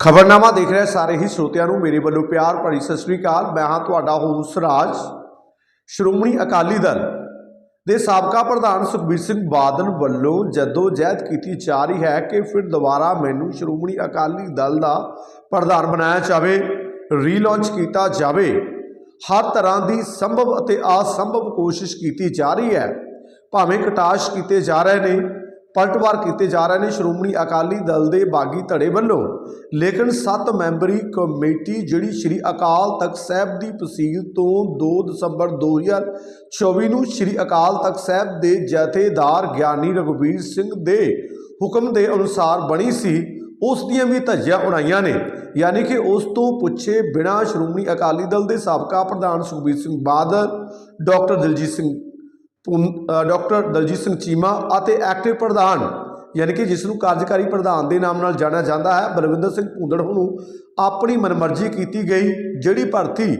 ਖਬਰਨਾਮਾ ਦੇਖ ਰਹੇ ਸਾਰੇ ਹੀ ਸਰੋਤਿਆਂ ਨੂੰ ਮੇਰੇ ਵੱਲੋਂ ਪਿਆਰ ਭਰੀ ਸਤਿ ਸ੍ਰੀ ਅਕਾਲ। ਮੈਂ ਹਾਂ ਤੁਹਾਡਾ ਹੋਸ ਰਾਜ। ਸ਼੍ਰੋਮਣੀ ਅਕਾਲੀ ਦਲ ਦੇ ਸਾਬਕਾ ਪ੍ਰਧਾਨ ਸੁਖਬੀਰ ਸਿੰਘ ਬਾਦਲ ਵੱਲੋਂ ਜਦੋਂ ਜਹਿਦ ਕੀਤੀ ਜਾ ਰਹੀ ਹੈ ਕਿ ਫਿਰ ਦੁਬਾਰਾ ਮੈਨੂੰ ਸ਼੍ਰੋਮਣੀ ਅਕਾਲੀ ਦਲ ਦਾ ਪ੍ਰਧਾਨ ਬਣਾਇਆ ਜਾਵੇ ਰੀਲਾਂਚ ਕੀਤਾ ਜਾਵੇ, ਹਰ ਤਰ੍ਹਾਂ ਦੀ ਸੰਭਵ ਅਤੇ ਅਸੰਭਵ ਕੋਸ਼ਿਸ਼ ਕੀਤੀ ਜਾ ਰਹੀ ਹੈ, ਭਾਵੇਂ ਕਟਾਸ਼ ਕੀਤੇ ਜਾ ਰਹੇ ਨੇ। ਪਲਟਵਾਰ ਕੀਤੇ ਜਾ ਰਹੇ ਨੇ। ਸ਼੍ਰੋਮਣੀ ਅਕਾਲੀ ਦਲ ਦੇ ਬਾਗੀ ਧੜੇ ਵੱਲੋਂ। ਲੇਕਿਨ 7 ਮੈਂਬਰੀ ਕਮੇਟੀ ਜਿਹੜੀ ਸ਼੍ਰੀ ਅਕਾਲ ਤਖਤ ਸਾਹਿਬ ਦੀ ਤਹਿਸੀਲ ਤੋਂ 2 ਦਸੰਬਰ 2024 ਨੂੰ ਸ਼੍ਰੀ ਅਕਾਲ ਤਖਤ ਸਾਹਿਬ ਦੇ ਜਥੇਦਾਰ ਗਿਆਨੀ ਰਘੁਵੀਰ ਸਿੰਘ ਦੇ ਹੁਕਮ ਦੇ ਅਨੁਸਾਰ ਬਣੀ ਸੀ, ਉਸ ਦੀਆਂ ਵੀ ਧੱਜੀਆਂ ਉਡਾਈਆਂ ਨੇ। ਯਾਨੀ ਕਿ ਉਸ ਤੋਂ ਪੁੱਛੇ ਬਿਨਾਂ ਸ਼੍ਰੋਮਣੀ ਅਕਾਲੀ ਦਲ ਦੇ ਸਾਬਕਾ ਪ੍ਰਧਾਨ ਸੁਖਬੀਰ ਸਿੰਘ ਬਾਦਲ, ਡਾਕਟਰ ਦਲਜੀਤ ਸਿੰਘ ਡਾਕਟਰ ਦਲਜੀਤ ਸਿੰਘ ਚੀਮਾ ਅਤੇ ਐਕਟਿਵ ਪ੍ਰਧਾਨ, ਯਾਨੀ ਕਿ ਜਿਸ ਨੂੰ ਕਾਰਜਕਾਰੀ ਪ੍ਰਧਾਨ ਦੇ ਨਾਮ ਨਾਲ ਜਾਣਿਆ ਜਾਂਦਾ ਹੈ, ਬਲਵਿੰਦਰ ਸਿੰਘ ਭੁੰਦੜ ਨੂੰ ਆਪਣੀ ਮਨਮਰਜ਼ੀ ਕੀਤੀ ਗਈ, ਜਿਹੜੀ ਭਰਤੀ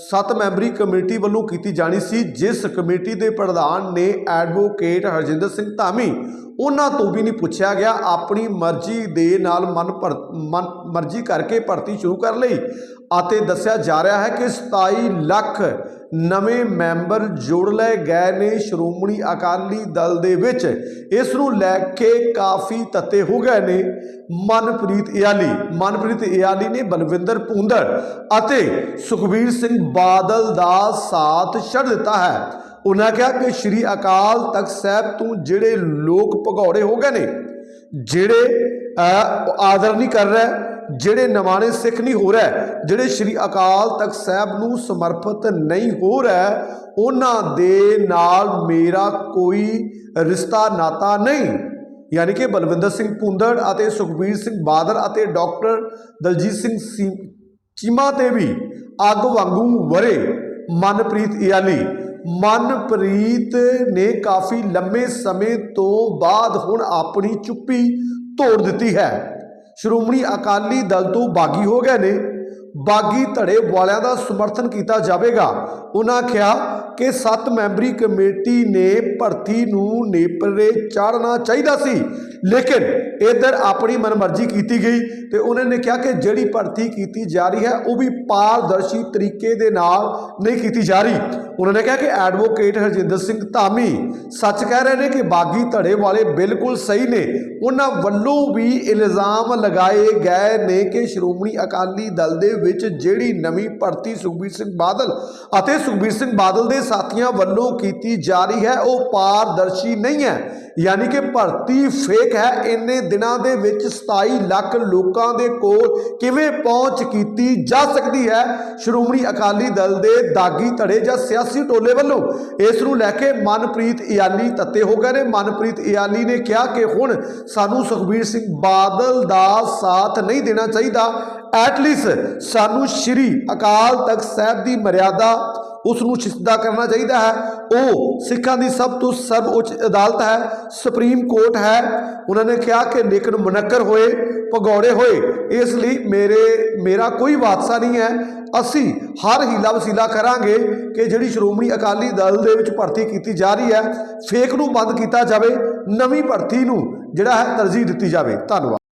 ਸੱਤ ਮੈਂਬਰੀ ਕਮੇਟੀ ਵੱਲੋਂ ਕੀਤੀ ਜਾਣੀ ਸੀ, ਜਿਸ ਕਮੇਟੀ ਦੇ ਪ੍ਰਧਾਨ ਨੇ ਐਡਵੋਕੇਟ ਹਰਜਿੰਦਰ ਸਿੰਘ ਧਾਮੀ ਉਹਨਾਂ ਤੋਂ ਵੀ ਨਹੀਂ ਪੁੱਛਿਆ ਗਿਆ। ਆਪਣੀ ਮਰਜ਼ੀ ਦੇ ਨਾਲ ਮਨ ਭਰ, ਮਨ, ਮਰਜ਼ੀ ਕਰਕੇ ਭਰਤੀ ਸ਼ੁਰੂ ਕਰ ਲਈ ਅਤੇ ਦੱਸਿਆ ਜਾ ਰਿਹਾ ਹੈ ਕਿ 27 ਲੱਖ ਨਵੇਂ ਮੈਂਬਰ ਜੋੜ ਲਏ ਗਏ ਨੇ। ਸ਼੍ਰੋਮਣੀ ਅਕਾਲੀ ਦਲ ਦੇ ਵਿੱਚ ਇਸ ਨੂੰ ਲੈ ਕੇ ਕਾਫੀ ਤੱਤੇ ਹੋ ਗਏ ਨੇ। ਮਨਪ੍ਰੀਤ ਇਆਲੀ ਮਨਪ੍ਰੀਤ ਇਆਲੀ ਨੇ ਬਲਵਿੰਦਰ ਪੁੰਦੜ ਅਤੇ ਸੁਖਬੀਰ ਸਿੰਘ ਬਾਦਲ ਦਾ ਸਾਥ ਛੱਡ ਦਿੱਤਾ ਹੈ। ਉਹਨਾਂ ਕਿਹਾ ਕਿ ਸ਼੍ਰੀ ਅਕਾਲ ਤਖਤ ਸਾਹਿਬ ਤੋਂ ਜਿਹੜੇ ਲੋਕ ਭਗੌੜੇ ਹੋ ਗਏ ਨੇ, ਜਿਹੜੇ ਆਦਰ ਨਹੀਂ ਕਰ ਰਹੇ, ਜਿਹੜੇ ਨਵਾਣੇ ਸਿੱਖ ਨਹੀਂ ਹੋ ਰਹੇ, ਜਿਹੜੇ ਸ਼੍ਰੀ ਅਕਾਲ ਤਖਤ ਸਾਹਿਬ ਨੂੰ ਸਮਰਪਿਤ ਨਹੀਂ ਹੋ ਰਹੇ, ਉਹਨਾਂ ਦੇ ਨਾਲ ਮੇਰਾ ਕੋਈ ਰਿਸ਼ਤਾ ਨਾਤਾ ਨਹੀਂ। ਯਾਨੀ ਕਿ ਬਲਵਿੰਦਰ ਸਿੰਘ ਪੁੰਦੜ ਅਤੇ ਸੁਖਬੀਰ ਸਿੰਘ ਬਾਦਲ ਅਤੇ ਡਾਕਟਰ ਦਲਜੀਤ ਸਿੰਘ ਸੀ- ਚੀਮਾ ਤੇ ਵੀ ਅੱਗ ਵਾਂਗੂ ਵਰੇ ਮਨਪ੍ਰੀਤ ਇਆਲੀ ਮਨਪ੍ਰੀਤ ਨੇ ਕਾਫੀ ਲੰਮੇ ਸਮੇਂ ਤੋਂ ਬਾਅਦ ਹੁਣ ਆਪਣੀ ਚੁੱਪੀ ਤੋੜ ਦਿੱਤੀ ਹੈ। ਸ਼੍ਰੋਮਣੀ ਅਕਾਲੀ ਦਲ ਤੋਂ ਬਾਗੀ ਹੋ ਗਏ ਨੇ। ਬਾਗੀ ਧੜੇ ਵਾਲਿਆਂ ਦਾ ਸਮਰਥਨ ਕੀਤਾ ਜਾਵੇਗਾ। ਉਹਨਾਂ ਕਿਹਾ ਕਿ ਸੱਤ ਮੈਂਬਰੀ ਕਮੇਟੀ ਨੇ ਭਰਤੀ ਨੂੰ ਨੇਪਰੇ ਚਾੜਨਾ ਚਾਹੀਦਾ ਸੀ। ਲੇਕਿਨ ਇਧਰ ਆਪਣੀ ਮਨਮਰਜ਼ੀ ਕੀਤੀ ਗਈ ਤੇ ਉਹਨਾਂ ਨੇ ਕਿਹਾ ਕਿ ਜਿਹੜੀ ਭਰਤੀ ਕੀਤੀ ਜਾ ਰਹੀ ਹੈ, ਉਹ ਵੀ ਪਾਰਦਰਸ਼ੀ ਤਰੀਕੇ ਦੇ ਨਾਲ ਨਹੀਂ ਕੀਤੀ ਜਾ ਰਹੀ। ਉਹਨਾਂ ਨੇ ਕਿਹਾ ਕਿ ਐਡਵੋਕੇਟ ਹਰਜਿੰਦਰ ਸਿੰਘ ਧਾਮੀ ਸੱਚ ਕਹਿ ਰਹੇ ਨੇ ਕਿ ਬਾਗੀ ਧੜੇ ਵਾਲੇ ਬਿਲਕੁਲ ਸਹੀ ਨੇ। ਉਹਨਾਂ ਵੱਲੋਂ ਵੀ ਇਲਜ਼ਾਮ ਲਗਾਏ ਗਏ ਨੇ ਕਿ ਸ਼੍ਰੋਮਣੀ ਅਕਾਲੀ ਦਲ ਦੇ ਵਿੱਚ ਜਿਹੜੀ ਨਵੀਂ ਭਰਤੀ ਸੁਖਬੀਰ ਸਿੰਘ ਬਾਦਲ ਅਤੇ ਸੁਖਬੀਰ ਸਿੰਘ ਬਾਦਲ ਦੇ ਸਾਥੀਆਂ ਵੱਲੋਂ ਕੀਤੀ ਜਾ ਰਹੀ ਹੈ, ਉਹ ਪਾਰਦਰਸ਼ੀ ਨਹੀਂ ਹੈ। ਯਾਨੀ ਕਿ ਭਰਤੀ ਫੇਕ ਹੈ, ਇੰਨੇ ਦਿਨਾਂ ਦੇ ਵਿੱਚ 27 ਲੱਖ ਲੋਕਾਂ ਦੇ ਕੋਲ ਕਿਵੇਂ ਪਹੁੰਚ ਕੀਤੀ ਜਾ ਸਕਦੀ ਹੈ? ਸ਼੍ਰੋਮਣੀ ਅਕਾਲੀ ਦਲ ਦੇ ਦਾਗੀ ਧੜੇ ਜਾਂ ਸਿਆਸੀ ਟੋਲੇ ਵੱਲੋਂ ਇਸ ਨੂੰ ਲੈ ਕੇ ਮਨਪ੍ਰੀਤ ਇਆਲੀ ਤੱਤੇ ਹੋ ਗਏ ਨੇ। ਮਨਪ੍ਰੀਤ ਇਆਲੀ ਨੇ ਕਿਹਾ ਕਿ ਹੁਣ ਸਾਨੂੰ ਸੁਖਬੀਰ ਸਿੰਘ ਬਾਦਲ ਦਾ ਸਾਥ ਨਹੀਂ ਦੇਣਾ ਚਾਹੀਦਾ। ਐਟਲੀਸਟ ਸਾਨੂੰ ਸ਼੍ਰੀ ਅਕਾਲ ਤਖਤ ਸਾਹਿਬ ਦੀ ਮਰਿਆਦਾ ਉਸ ਨੂੰ ਸਿੱਧਾ ਕਰਨਾ ਚਾਹੀਦਾ ਹੈ। ਉਹ ਸਿੱਖਾਂ ਦੀ ਸਭ ਤੋਂ ਸਰਵਉੱਚ ਅਦਾਲਤ ਹੈ, ਸੁਪਰੀਮ ਕੋਰਟ ਹੈ। ਉਹਨਾਂ ਨੇ ਕਿਹਾ ਕਿ ਲੇਕਿਨ ਮੁਨੱਕਰ ਹੋਏ, ਭਗੌੜੇ ਹੋਏ, ਇਸ ਲਈ ਮੇਰੇ, ਮੇਰਾ ਕੋਈ ਵਾਦਸਾ ਨਹੀਂ ਹੈ। ਅਸੀਂ ਹਰ ਹੀਲਾ ਵਸੀਲਾ ਕਰਾਂਗੇ ਕਿ ਜਿਹੜੀ ਸ਼੍ਰੋਮਣੀ ਅਕਾਲੀ ਦਲ ਦੇ ਵਿੱਚ ਭਰਤੀ ਕੀਤੀ ਜਾ ਰਹੀ ਹੈ, ਫੇਕ ਨੂੰ ਬੰਦ ਕੀਤਾ ਜਾਵੇ, ਨਵੀਂ ਭਰਤੀ ਨੂੰ ਜਿਹੜਾ ਹੈ ਤਰਜੀਹ ਦਿੱਤੀ ਜਾਵੇ। ਧੰਨਵਾਦ।